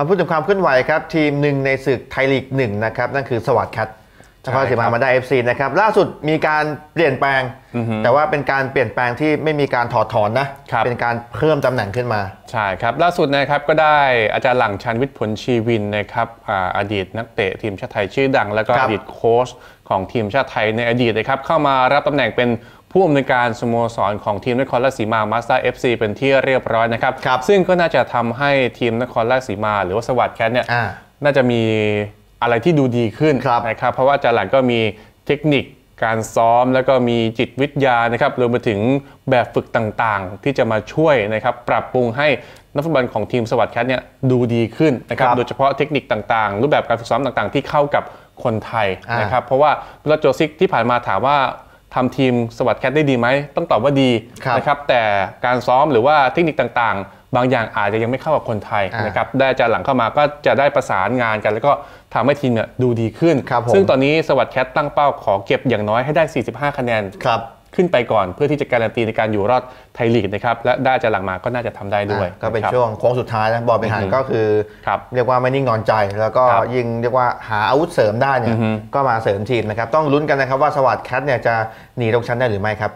มาพูดถึงความเคลื่อนไหวครับ ทีมหนึ่งในศึกไทยลีกหนึ่งนะครับ นั่นคือสวัสดิ์แคท นครราชสีมามาได้ FC นะครับล่าสุดมีการเปลี่ยนแปลงอือฮึแต่ว่าเป็นการเปลี่ยนแปลงที่ไม่มีการถอดถอนนะครับเป็นการเพิ่มตำแหน่งขึ้นมา ใช่ครับ ล่าสุดนะครับก็ได้อาจารย์หลังชันวิทย์ผลชีวินนะครับอาอดีตนักเตะทีมชาติไทยชื่อดัง แล้วก็ครับอดีตโค้ชของทีมชาติไทยในอดีตนะครับเข้ามารับตำแหน่งเป็นผู้อำนวยการสโมสรของทีมนครราชสีมามาสเตอร์เอฟซีเป็นที่เรียบร้อยนะครับครับซึ่งก็น่าจะทำให้ทีมนครราชสีมา หรือว่าสวัสดิ์แคทเนี่ยอ่าน่าจะมี อะไรที่ดูดีขึ้นครับนะครับ เพราะว่าอาจารย์หลังก็มีเทคนิคการซ้อมแล้วก็มีจิตวิทยานะครับรวมไปถึงแบบฝึกต่างๆ ที่จะมาช่วยนะครับ ปรับปรุงให้นักฟุตบอลของทีมสวัสดิ์แคทเนี่ยดูดีขึ้นนะครับครับโดยเฉพาะเทคนิคต่างๆ รูปแบบการฝึกซ้อมต่างๆ ที่เข้ากับคนไทยอ่านนะครับ เพราะว่าเวลาโจซิกที่ผ่านมาถามว่าทำทีมสวัสดิ์แคทได้ดีไหมต้องตอบว่าดีครับนะครับ แต่การซ้อมหรือว่าเทคนิคต่างๆ บางอย่างอาจจะยังไม่เข้ากับคนไทยอ่านนะครับได้อาจารย์หลังเข้ามาก็จะได้ประสานงานกัน แล้วก็ทำให้ทีมเนี่ยดูดีขึ้นครับผมซึ่งตอนนี้สวัสดิ์แคทตั้งเป้าขอเก็บอย่างน้อยให้ได้ 45 คะแนนครับขึ้นไปก่อนเพื่อที่จะการันตีในการอยู่รอดไทยลีกนะครับและได้อาจารย์หลังมาก็น่าจะทำได้ด้วยอะก็เป็นนะครับช่วงโค้งสุดท้ายนะบอลเป็นหารอือฮึก็คือครับเรียกว่าไม่นิ่งนอนใจ แล้วก็ครับยิ่งเรียกว่าหาอาวุธเสริมได้เนี่อืยอฮึก็มาเสริมทีมนะครับต้องลุ้นกันนะครับว่าสวัสดิ์แคทเนี่ยจะหนีตกชั้นได้หรือไม่ครับ